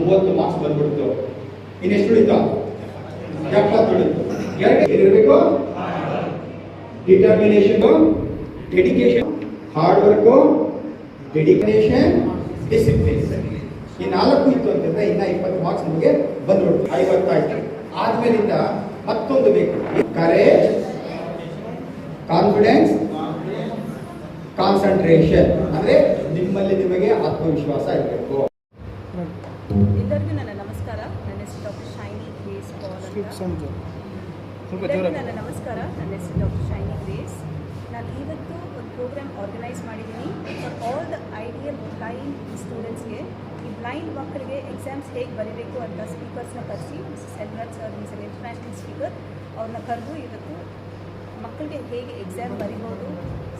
ಮೂವತ್ತು ಮಾರ್ಕ್ಸ್ ಬಂದ್ಬಿಡ್ತು. ಇನ್ನೆಷ್ಟು ಉಳಿತು? ಎಪ್ಪತ್ತು ಉಳಿತು. ಏನಿರಬೇಕು? Determination dedication hard work dedication discipline ಈ ನಾಲ್ಕು ಇತ್ತು ಅಂತಂದ್ರೆ ಇನ್ನ ಇಪ್ಪತ್ತು ಮಾರ್ಕ್ಸ್ ನಿಮಗೆ ಬಂದ್ಬಿಡ್ತು. ಐವತ್ತಾಯ್ತು. ಆದ್ಮೇಲಿಂದ ಮತ್ತೊಂದು ಬೇಕು. ಕರೇಜ್ ಕಾನ್ಫಿಡೆನ್ಸ್ ಕಾನ್ಸಂಟ್ರೇಷನ್ ಅಂದ್ರೆ ನಿಮ್ಮಲ್ಲಿ ನಿಮಗೆ ಆತ್ಮವಿಶ್ವಾಸ ಇರಬೇಕು. ಗ್ರೇಸ್ ಪಾಲ್ ಸ್ವಲ್ಪ ಎಲ್ಲರಿಗೂ ನನ್ನ ನಮಸ್ಕಾರ. ನನ್ನ ಹೆಸರು ಡಾಕ್ಟರ್ ಶೈನಿ ಗ್ರೇಸ್ ನಾನು ಇವತ್ತು ಒಂದು ಪ್ರೋಗ್ರಾಮ್ ಆರ್ಗನೈಸ್ ಮಾಡಿದ್ದೀನಿ. For all the ideal blind ಸ್ಟೂಡೆಂಟ್ಸ್ಗೆ ಈ ಬ್ಲೈಂಡ್ ಮಕ್ಕಳಿಗೆ ಎಕ್ಸಾಮ್ಸ್ ಹೇಗೆ ಬರೀಬೇಕು ಅಂತ ಸ್ಪೀಕರ್ಸ್ನ ಕರೆಸಿ miss Elraj sir miss international speaker ಅವ್ರನ್ನ ಕರೆದು ಇವತ್ತು ಮಕ್ಕಳಿಗೆ ಹೇಗೆ ಎಕ್ಸಾಮ್ ಬರಿಬೋದು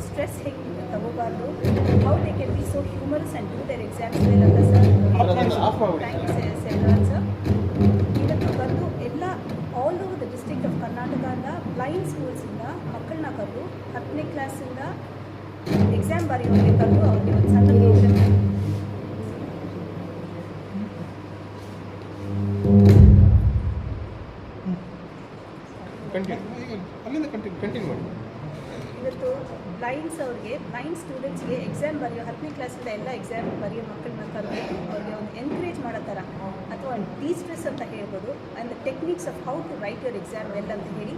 ಸ್ಟ್ರೆಸ್ ಹೇಗೆ ತಗೋಬಾರ್ದು how they can be so humorous and do their exams ಅಂತ sir thank you Selraj sir ಇವತ್ತು ಬಂದು ಎಲ್ಲ all over the district of ಕರ್ನಾಟಕದಿಂದ ಬ್ಲೈಂಡ್ ಸ್ಕೂಲ್ಸಿಂದ ಮಕ್ಕಳನ್ನ ಕರೆದು ಹತ್ತನೇ ಕ್ಲಾಸಿಂದ ಎಕ್ಸಾಮ್ ಬರೆಯೋರಿಗೆ ಕರೆದು ಅವ್ರಿಗೆ ಒಂದು ಸಣ್ಣ ಪ್ರೋಗ್ರಾಮ್ ಇವತ್ತು ಬ್ಲೈಂಡ್ಸ್ ಅವ್ರಿಗೆ ಬ್ಲೈಂಡ್ ಸ್ಟೂಡೆಂಟ್ಸ್ಗೆ ಎಕ್ಸಾಮ್ ಬರೆಯೋ ಹತ್ತನೇ ಕ್ಲಾಸಿಂದ ಎಲ್ಲ ಎಕ್ಸಾಮ್ ಬರೆಯೋ ಮಕ್ಕಳನ್ನ ಕರೆದು ಅವ್ರಿಗೆ ಒಂದು ಎನ್ಕರೇಜ್ ಮಾಡೋ ಥರ ಅಥವಾ ಒಂದು ಡಿ ಸ್ಟ್ರೆಸ್ ಅಂತ ಹೇಳ್ಬೋದು and the techniques of how to write your exam ಎಲ್ಲ ಅಂತ ಹೇಳಿ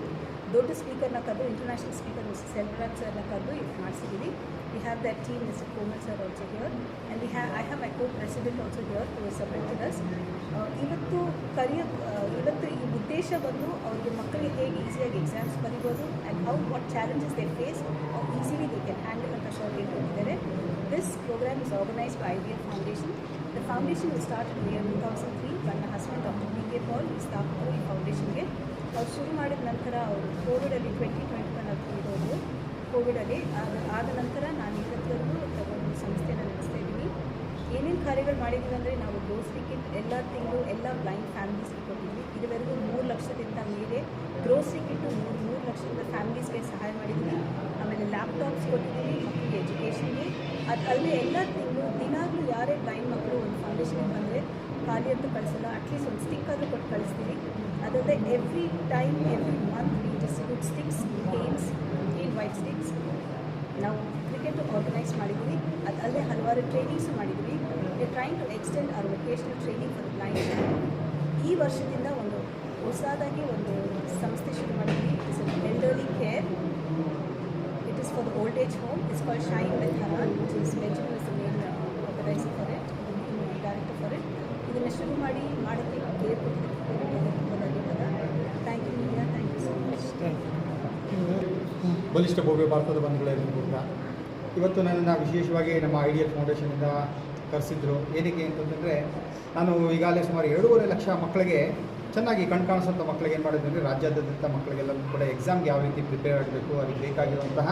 ದೊಡ್ಡ ಸ್ಪೀಕರ್ನ ಕರೆದು ಇಂಟರ್ನ್ಯಾಷನಲ್ ಸ್ಪೀಕರ್ ಸೆಲ್ವರಾಜ್ ಸರ್ನ ಕರೆದು ಇದು ಮಾಡಿಸಿದ್ದೀವಿ we have that team mister Komal sir also here and we have I have I co president also here to support ಇವತ್ತು ಕರಿಯ ಇವತ್ತು ಈ ಉದ್ದೇಶ ಬಂದು ಅವ್ರಿಗೆ ಮಕ್ಕಳಿಗೆ ಹೇಗೆ ಈಸಿಯಾಗಿ ಎಕ್ಸಾಮ್ಸ್ ಬರಿಬೋದು and how what challenges they face how easily they can handle ಅಂತ ಶೋರ್ ಹೇಳ್ಕೊಂಡಿದ್ದಾರೆ this programme is organised by I foundation the foundation start year two thousand three ನನ್ನ husband doctor B K Pal ಸ್ಥಾಪಕರು ಈ ಫೌಂಡೇಶನ್ಗೆ ಅವ್ರು ಶುರು ಮಾಡಿದ ನಂತರ ಅವರು ಕೋವಿಡಲ್ಲಿ ಟ್ವೆಂಟಿ ಟ್ವೆಂಟಿ ಒನ್ ಅದು ಇರೋದು. ಕೋವಿಡಲ್ಲಿ ಆದ ಆದ ನಂತರ ನಾನು ಇವತ್ತವರೆಗೂ ತಗೊಂಡು ಸಂಸ್ಥೆನ ನಡೆಸ್ತಾ ಇದ್ದೀನಿ. ಏನೇನು ಕಾರ್ಯಗಳು ಮಾಡಿದ್ದೀವಿ ಅಂದರೆ ನಾವು ಗ್ರೋಸರಿ ಕಿಟ್ ಎಲ್ಲ ತಿಂಗಳು ಎಲ್ಲ ಬ್ಲೈಂಡ್ ಫ್ಯಾಮಿಲೀಸ್ಗೆ ಕೊಟ್ಟಿದ್ವಿ ಇದುವರೆಗೂ ಮೂರು ಲಕ್ಷದಿಂದ ಮೇಲೆ ಗ್ರೋಸರಿ ಕಿಟ್ಟು ಮೂರು ಮೂರು ಲಕ್ಷದಿಂದ ಫ್ಯಾಮಿಲೀಸ್ಗೆ ಸಹಾಯ ಮಾಡಿದ್ವಿ ಆಮೇಲೆ ಲ್ಯಾಪ್ಟಾಪ್ಸ್ ಕೊಟ್ಟಿದ್ದೀವಿ ಮಕ್ಕಳಿಗೆ ಎಜುಕೇಷನ್ಗೆ ಅದು ಅಲ್ಲದೆ ಎಲ್ಲ ತಿಂಗಳು, ದಿನಾಗಲೂ ಯಾರೇ ಬ್ಲೈಂಡ್ ಮಕ್ಕಳು ಒಂದು ಫೌಂಡೇಶನ್ಗೆ ಬಂದರೆ ಖಾಲಿ ಅಂತೂ ಕಳಿಸಲ್ಲ. ಅಟ್ಲೀಸ್ಟ್ ಒಂದು ಸ್ಟಿಕ್ ಆದರೂ ಕೊಟ್ಟು ಕಳಿಸ್ತೀವಿ ಅದಲ್ಲದೆ every time every month we distribute sticks games green white sticks ನಾವು ಕ್ರಿಕೆಟ್ ಆರ್ಗನೈಸ್ ಮಾಡಿದ್ದೀವಿ. ಅದಲ್ಲದೆ ಹಲವಾರು ಟ್ರೈನಿಂಗ್ಸು ಮಾಡಿದ್ದೀವಿ. We trying to extend our vocational training for blind ಈ ವರ್ಷದಿಂದ ಒಂದು ಹೊಸದಾಗಿ ಒಂದು ಸಂಸ್ಥೆ ಶುರು ಮಾಡಿದ್ವಿ it's elderly care it is for the old age home it's call shine with ಹರಾನ್ which is Benjamin is main organiser for it director for it ಇದನ್ನು ಶುರು ಮಾಡಿ ಮಾಡೋಕ್ಕೆ ಕೇಳ್ಕೊಟ್ಟಿದ್ದೀವಿ ತುಂಬ ಧನ್ಯವಾದ thank you media thank you so much ಬಲಿಷ್ಠ ಭವ್ಯ ಭಾರತದ ಬಂಧುಗಳೇ ಕೂಡ ಇವತ್ತು ನನ್ನನ್ನು ವಿಶೇಷವಾಗಿ ನಮ್ಮ ಐಡಿಯಲ್ ಫೌಂಡೇಶನಿಂದ ಕರೆಸಿದ್ರು. ಏನಕ್ಕೆ ಅಂತಂದರೆ ನಾನು ಈಗಾಗಲೇ ಸುಮಾರು ಎರಡೂವರೆ ಲಕ್ಷ ಮಕ್ಕಳಿಗೆ ಚೆನ್ನಾಗಿ ಕಣ್ ಕಾಣಿಸೋಂಥ ಮಕ್ಕಳಿಗೆ ಏನು ಮಾಡಿದ್ರು ಅಂದರೆ, ರಾಜ್ಯಾದ್ಯಂತ ಮಕ್ಕಳಿಗೆಲ್ಲ ಕೂಡ ಎಕ್ಸಾಮ್ಗೆ ಯಾವ ರೀತಿ ಪ್ರಿಪೇರ್ ಆಗಬೇಕು ಅದಕ್ಕೆ ಬೇಕಾಗಿರುವಂತಹ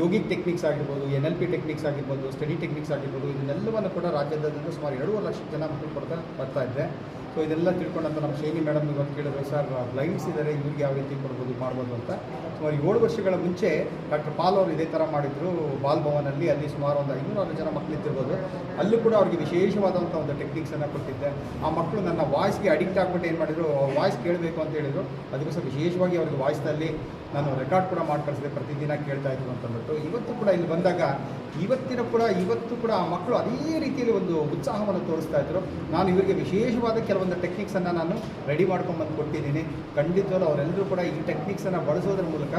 ಯೋಗಿಕ್ ಟೆಕ್ನಿಕ್ಸ್ ಆಗಿರ್ಬೋದು ಎನ್ ಎಲ್ ಪಿ ಟೆಕ್ನಿಕ್ಸ್ ಆಗಿರ್ಬೋದು ಸ್ಟಡಿ ಟೆಕ್ನಿಕ್ಸ್ ಆಗಿರ್ಬೋದು, ಇದನ್ನೆಲ್ಲವನ್ನು ಕೂಡ ರಾಜ್ಯಾದ್ಯಂತ ಸುಮಾರು ಎರಡೂವರೆ ಲಕ್ಷ ಜನ ಮಕ್ಕಳು ಕೊಡ್ತಾ ಬರ್ತಾ ಇದ್ದೆ ಸೊ ಇದೆಲ್ಲ ತಿಳ್ಕೊಂಡಂತ ನಮ್ಮ ಶೈನಿ ಮೇಡಮ್ ಇವತ್ತು ಕೇಳಿದ್ರೆ, ಸರ್ ಬ್ಲೈಂಡ್ಸ್ ಇದ್ದಾರೆ ಇವ್ರಿಗೆ ಯಾವ ರೀತಿ ಕೊಡ್ಬೋದು, ಮಾಡ್ಬೋದು ಅಂತ? ಸುಮಾರು ಏಳು ವರ್ಷಗಳ ಮುಂಚೆ ಡಾಕ್ಟರ್ ಪಾಲ್ ಅವರು ಇದೇ ಥರ ಮಾಡಿದ್ರು, ಬಾಲ್ ಭವನಲ್ಲಿ. ಅಲ್ಲಿ ಸುಮಾರು ಒಂದು ಐನೂರು ಜನ ಮಕ್ಕಳು ಇದ್ದಿರ್ಬೋದು. ಅಲ್ಲೂ ಕೂಡ ಅವ್ರಿಗೆ ವಿಶೇಷವಾದಂಥ ಒಂದು ಟೆಕ್ನಿಕ್ಸನ್ನು ಕೊಟ್ಟಿದ್ದೆ. ಆ ಮಕ್ಕಳು ನನ್ನ ವಾಯ್ಸ್ಗೆ ಅಡಿಕ್ಟ್ ಆಗಿಬಿಟ್ಟು ಏನು ಮಾಡಿದ್ರು ವಾಯ್ಸ್ ಕೇಳಬೇಕು ಅಂತ ಹೇಳಿದ್ರು. ಅದಕ್ಕೋಸ್ಕರ ವಿಶೇಷವಾಗಿ ಅವ್ರಿಗೆ ವಾಯ್ಸ್ನಲ್ಲಿ ನಾನು ರೆಕಾರ್ಡ್ ಕೂಡ ಮಾಡಿ ಕಳಿಸಿದೆ, ಪ್ರತಿದಿನ ಕೇಳ್ತಾ ಇದ್ರು ಅಂತಂದ್ಬಿಟ್ಟು ಇವತ್ತು ಕೂಡ ಇಲ್ಲಿ ಬಂದಾಗ, ಇವತ್ತಿನ ಕೂಡ, ಇವತ್ತು ಕೂಡ ಆ ಮಕ್ಕಳು ಅದೇ ರೀತಿಯಲ್ಲಿ ಒಂದು ಉತ್ಸಾಹವನ್ನು ತೋರಿಸ್ತಾ ಇದ್ರು. ನಾನು ಇವರಿಗೆ ವಿಶೇಷವಾದ ಕೆಲವೊಂದು ಟೆಕ್ನಿಕ್ಸನ್ನು ನಾನು ರೆಡಿ ಮಾಡ್ಕೊಂಡು ಬಂದು ಕೊಟ್ಟಿದ್ದೀನಿ. ಖಂಡಿತವಾಗ್ಲೂ ಅವರೆಲ್ಲರೂ ಕೂಡ ಈ ಟೆಕ್ನಿಕ್ಸನ್ನು ಬಳಸೋದ್ರ ಮೂಲಕ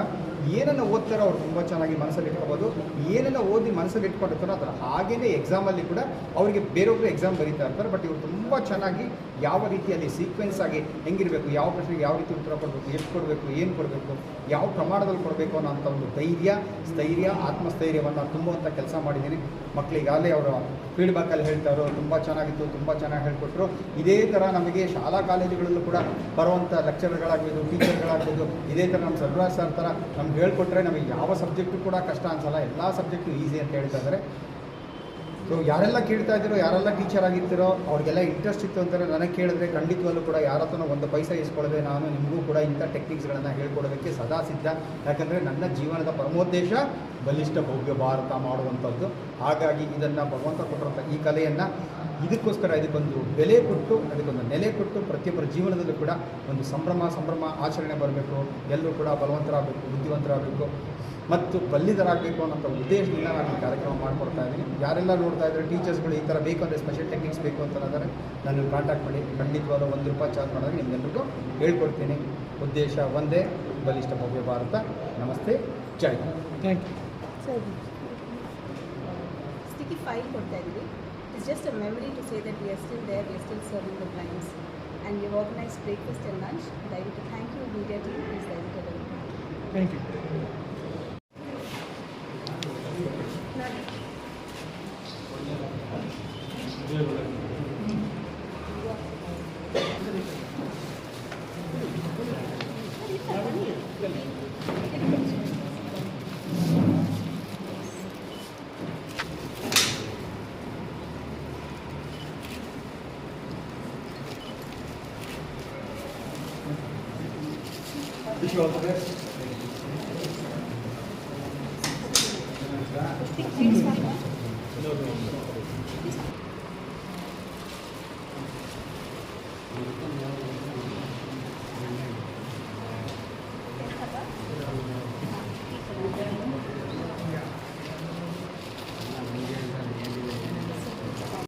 ಏನನ್ನು ಓದ್ತಾರೋ ಅವ್ರು ತುಂಬ ಚೆನ್ನಾಗಿ ಮನಸ್ಸಲ್ಲಿ ಇಟ್ಕೋಬೋದು. ಏನನ್ನು ಓದಿ ಮನಸ್ಸಲ್ಲಿ ಇಟ್ಕೊಂಡಿರ್ತಾರೋ ಅದರ ಹಾಗೇನೇ ಎಕ್ಸಾಮಲ್ಲಿ ಕೂಡ ಅವರಿಗೆ ಬೇರೊಬ್ಬರು ಎಕ್ಸಾಮ್ ಬರೀತಾ ಇರ್ತಾರೆ. ಬಟ್ ಇವರು ತುಂಬ ಚೆನ್ನಾಗಿ ಯಾವ ರೀತಿಯಲ್ಲಿ ಸೀಕ್ವೆನ್ಸ್ ಆಗಿ ಹೆಂಗಿರಬೇಕು, ಯಾವ ಪ್ರಶ್ನೆಗೆ ಯಾವ ರೀತಿ ಉತ್ತರ ಕೊಡಬೇಕು, ಎಷ್ಟು ಕೊಡಬೇಕು, ಏನು ಕೊಡಬೇಕು, ಯಾವ ಪ್ರಮಾಣದಲ್ಲಿ ಕೊಡಬೇಕು ಅನ್ನೋಂಥ ಒಂದು ಧೈರ್ಯ, ಸ್ಥೈರ್ಯ, ಆತ್ಮಸ್ಥೈರ್ಯವನ್ನು ತುಂಬುವಂಥ ಕೆಲಸ ಮಾಡಿದ್ದೀನಿ. ಮಕ್ಕಳಿಗಾಗಲೇ ಅವರು ಫೀಡ್ಬ್ಯಾಕಲ್ಲಿ ಹೇಳ್ತಾರೋ ತುಂಬ ಚೆನ್ನಾಗಿತ್ತು, ತುಂಬ ಚೆನ್ನಾಗಿ ಹೇಳ್ಕೊಟ್ರು. ಇದೇ ಥರ ನಮಗೆ ಶಾಲಾ ಕಾಲೇಜುಗಳಲ್ಲೂ ಕೂಡ ಬರುವಂಥ ಲೆಕ್ಚರ್ಗಳಾಗ್ಬೋದು ಟೀಚರ್ಗಳಾಗ್ಬೋದು ಇದೇ ಥರ ನಮ್ಮ ಸರ್ವರಾಜ್ ಸರ್ ಥರ ನಮ್ಗೆ ಹೇಳ್ಕೊಟ್ರೆ ನಮಗೆ ಯಾವ ಸಬ್ಜೆಕ್ಟು ಕೂಡ ಕಷ್ಟ ಅನ್ಸಲ್ಲ. ಎಲ್ಲ ಸಬ್ಜೆಕ್ಟು ಈಸಿ ಅಂತ ಹೇಳ್ತಾ ಇದ್ದಾರೆ ಸೊ ಯಾರೆಲ್ಲ ಕೇಳ್ತಾ ಇದ್ದೀರೋ, ಯಾರೆಲ್ಲ ಟೀಚರ್ ಆಗಿರ್ತಿರೋ, ಅವ್ರಿಗೆಲ್ಲ ಇಂಟ್ರೆಸ್ಟ್ ಇತ್ತು ಅಂತಾರೆ ನನಗೆ ಕೇಳಿದ್ರೆ ಖಂಡಿತವಲ್ಲೂ ಕೂಡ ಯಾರ ಹತ್ರನೂ ಒಂದು ಪೈಸೆ ಇಸ್ಕೊಳ್ಳದೆ ನಾನು ನಿಮಗೂ ಕೂಡ ಇಂಥ ಟೆಕ್ನಿಕ್ಸ್ಗಳನ್ನು ಹೇಳ್ಕೊಡೋದಕ್ಕೆ ಸದಾ ಸಿದ್ಧ. ಯಾಕಂದರೆ ನನ್ನ ಜೀವನದ ಪರಮೋದ್ದೇಶ ಬಲಿಷ್ಠ ಭವ್ಯ ಭಾರತ ಮಾಡುವಂಥದ್ದು. ಹಾಗಾಗಿ ಇದನ್ನು ಭಗವಂತ ಕೊಟ್ಟಿರೋಂಥ ಈ ಕಲೆಯನ್ನು ಇದಕ್ಕೋಸ್ಕರ ಇದಕ್ಕೊಂದು ಬೆಲೆ ಕೊಟ್ಟು, ಅದಕ್ಕೊಂದು ನೆಲೆ ಕೊಟ್ಟು ಪ್ರತಿಯೊಬ್ಬರ ಜೀವನದಲ್ಲೂ ಕೂಡ ಒಂದು ಸಂಭ್ರಮ ಸಂಭ್ರಮ ಆಚರಣೆ ಬರಬೇಕು. ಎಲ್ಲರೂ ಕೂಡ ಬಲವಂತರಾಗಬೇಕು, ಬುದ್ಧಿವಂತರಾಗಬೇಕು. ಮತ್ತು ಬಲ್ಲಿದರಾಗಬೇಕು ಅನ್ನೋಂಥ ಉದ್ದೇಶದಿಂದ ನಾನು ಈ ಕಾರ್ಯಕ್ರಮ ಮಾಡಿಕೊಡ್ತಾ ಇದ್ದೀನಿ. ಯಾರೆಲ್ಲ ನೋಡ್ತಾ ಇದ್ದಾರೆ, ಟೀಚರ್ಸ್ಗಳು ಈ ಥರ ಬೇಕು ಅಂದರೆ ಸ್ಪೆಷಲ್ ಟೆಕ್ನಿಕ್ಸ್ ಬೇಕು ಅಂತ ಅಂದರೆ ನಾನು ಕಾಂಟ್ಯಾಕ್ಟ್ ಮಾಡಿ. ಖಂಡಿತವಾದ ಒಂದು ರೂಪಾಯಿ ಚಾರ್ಜ್ ಮಾಡಿದ್ರೆ ನಿಮ್ಮೆಲ್ಲರಿಗೂ ಹೇಳ್ಕೊಡ್ತೀನಿ. ಉದ್ದೇಶ ಒಂದೇ, ಬಲಿಷ್ಠ ಭವ್ಯ ಭಾರತ. ನಮಸ್ತೆ, ಜೈ. Thank you Sticky So stickified mortality It's just a memory to say that we are still there, we are still serving the clients. And we have organized breakfast and lunch. I would like to thank you media team. Please Thank you. Wish you all the best.